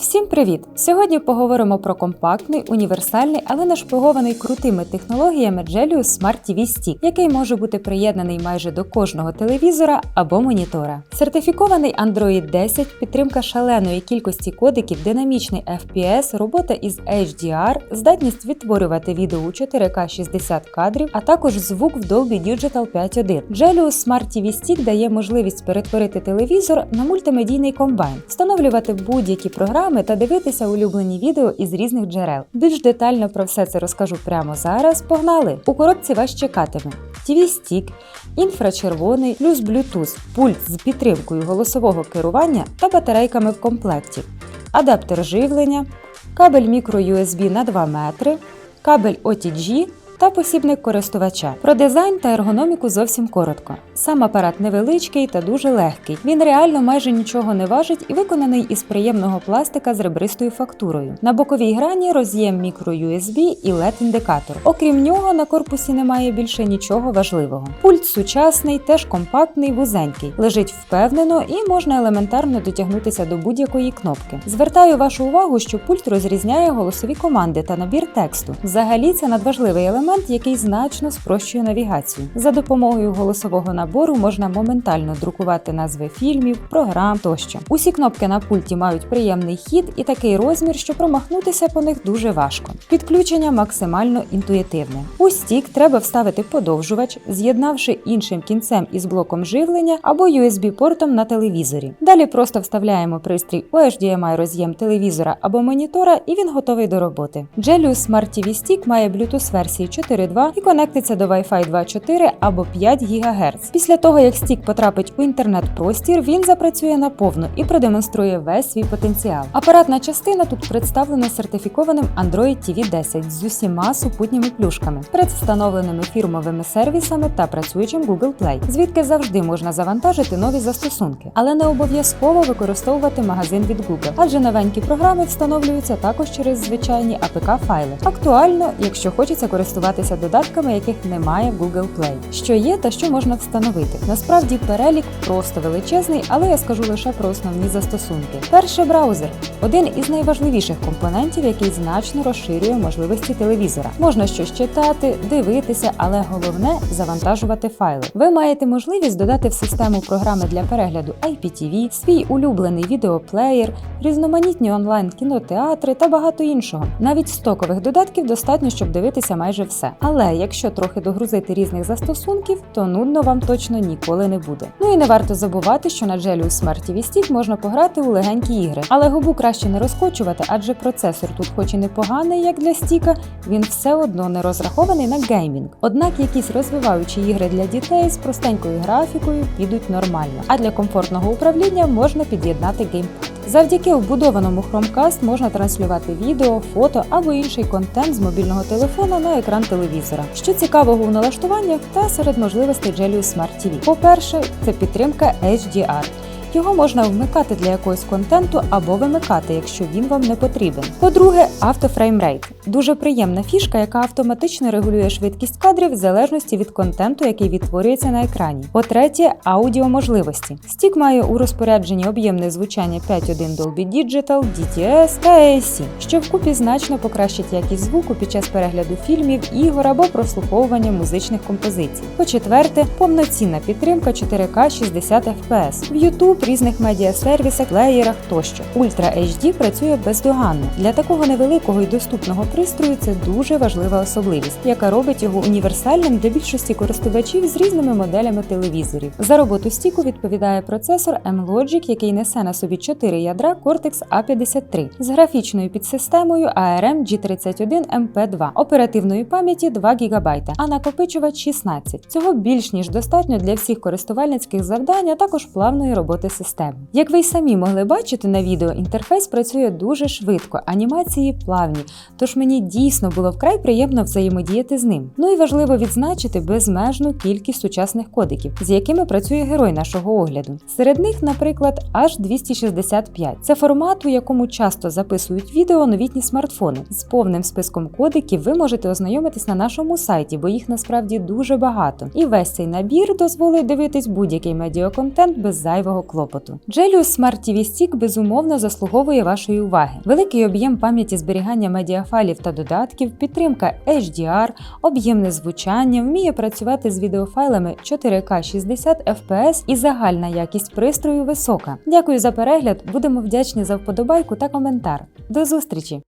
Всім привіт! Сьогодні поговоримо про компактний, універсальний, але нашпигований крутими технологіями Gelius Smart TV Stick, який може бути приєднаний майже до кожного телевізора або монітора. Сертифікований Android 10, підтримка шаленої кількості кодиків, динамічний FPS, робота із HDR, здатність відтворювати відео у 4К 60 кадрів, а також звук в Dolby Digital 5.1. Gelius Smart TV Stick дає можливість перетворити телевізор на мультимедійний комбайн, встановлювати будь-які програми та дивитися улюблені відео із різних джерел. Більш детально про все це розкажу прямо зараз. Погнали! У коробці вас чекатиме TV Stick, інфрачервоний, плюс Bluetooth, пульт з підтримкою голосового керування та батарейками в комплекті, адаптер живлення, кабель microUSB на 2 метри, кабель OTG та посібник користувача. Про дизайн та ергономіку зовсім коротко. Сам апарат невеличкий та дуже легкий. Він реально майже нічого не важить і виконаний із приємного пластика з ребристою фактурою. На боковій грані роз'єм microUSB і LED-індикатор. Окрім нього, на корпусі немає більше нічого важливого. Пульт сучасний, теж компактний, вузенький, лежить впевнено і можна елементарно дотягнутися до будь-якої кнопки. Звертаю вашу увагу, що пульт розрізняє голосові команди та набір тексту. Взагалі, це надважливий елемент, який значно спрощує навігацію. За допомогою голосового набору можна моментально друкувати назви фільмів, програм тощо. Усі кнопки на пульті мають приємний хід і такий розмір, що промахнутися по них дуже важко. Підключення максимально інтуїтивне. У стік треба вставити подовжувач, з'єднавши іншим кінцем із блоком живлення або USB-портом на телевізорі. Далі просто вставляємо пристрій у HDMI роз'єм телевізора або монітора, і він готовий до роботи. Gelius Smart TV Stick має Bluetooth версії 4.2 і конектиться до Wi-Fi 2.4 або 5 ГГц. Після того, як стік потрапить у інтернет-простір, він запрацює наповну і продемонструє весь свій потенціал. Апаратна частина тут представлена сертифікованим Android TV 10 з усіма супутніми плюшками, предвстановленими фірмовими сервісами та працюючим Google Play, звідки завжди можна завантажити нові застосунки, але не обов'язково використовувати магазин від Google, адже новенькі програми встановлюються також через звичайні APK файли. Актуально, якщо хочеться користуватися додатками, яких немає в Google Play. Що є та що можна встановити. Насправді перелік просто величезний, але я скажу лише про основні застосунки. Перше браузер один із найважливіших компонентів, який значно розширює можливості телевізора. Можна щось читати, дивитися, але головне завантажувати файли. Ви маєте можливість додати в систему програми для перегляду IPTV, свій улюблений відеоплеєр, різноманітні онлайн кінотеатри та багато іншого. Навіть стокових додатків достатньо, щоб дивитися майже все. Але якщо трохи догрузити різних застосунків, то нудно вам точно ніколи не буде. Ну і не варто забувати, що на Gelius Smart TV Stick можна пограти у легенькі ігри, але губу краще не розкочувати, адже процесор тут, хоч і непоганий, як для стіка, він все одно не розрахований на геймінг. Однак якісь розвиваючі ігри для дітей з простенькою графікою підуть нормально, а для комфортного управління можна під'єднати геймпад. Завдяки вбудованому Chromecast можна транслювати відео, фото або інший контент з мобільного телефона на екран телевізора. Що цікавого у налаштуваннях та серед можливостей Gelius Smart TV. По-перше, це підтримка HDR. Його можна вмикати для якогось контенту або вимикати, якщо він вам не потрібен. По-друге, автофреймрейт дуже приємна фішка, яка автоматично регулює швидкість кадрів в залежності від контенту, який відтворюється на екрані. По-третє, аудіоможливості. Стік має у розпорядженні об'ємне звучання 5.1 Dolby Digital, DTS та AAC, що вкупі значно покращить якість звуку під час перегляду фільмів, ігор або прослуховування музичних композицій. По-четверте, повноцінна підтримка 4К 60 FPS в YouTube, різних медіасервісах, плеєрах тощо. Ultra HD працює бездоганно. Для такого невеликого і доступного пристрою це дуже важлива особливість, яка робить його універсальним для більшості користувачів з різними моделями телевізорів. За роботу стіку відповідає процесор M-Logic, який несе на собі 4 ядра Cortex A53 з графічною підсистемою ARM G31 MP2, оперативної пам'яті 2 ГБ, а накопичувач 16. Цього більш ніж достатньо для всіх користувальницьких завдань, а також плавної роботи системи. Як ви й самі могли бачити на відео, інтерфейс працює дуже швидко, анімації плавні, тож мені дійсно було вкрай приємно взаємодіяти з ним. Ну і важливо відзначити безмежну кількість сучасних кодиків, з якими працює герой нашого огляду. Серед них, наприклад, аж 265. Це формат, у якому часто записують відео новітні смартфони. З повним списком кодиків ви можете ознайомитись на нашому сайті, бо їх насправді дуже багато. І весь цей набір дозволить дивитись будь-який медіаконтент без зайвого клопоту. Клопоту. Джеліус Smart TV Stick безумовно заслуговує вашої уваги. Великий об'єм пам'яті зберігання медіафайлів та додатків, підтримка HDR, об'ємне звучання, вміє працювати з відеофайлами 4К 60 FPS і загальна якість пристрою висока. Дякую за перегляд. Будемо вдячні за вподобайку та коментар. До зустрічі!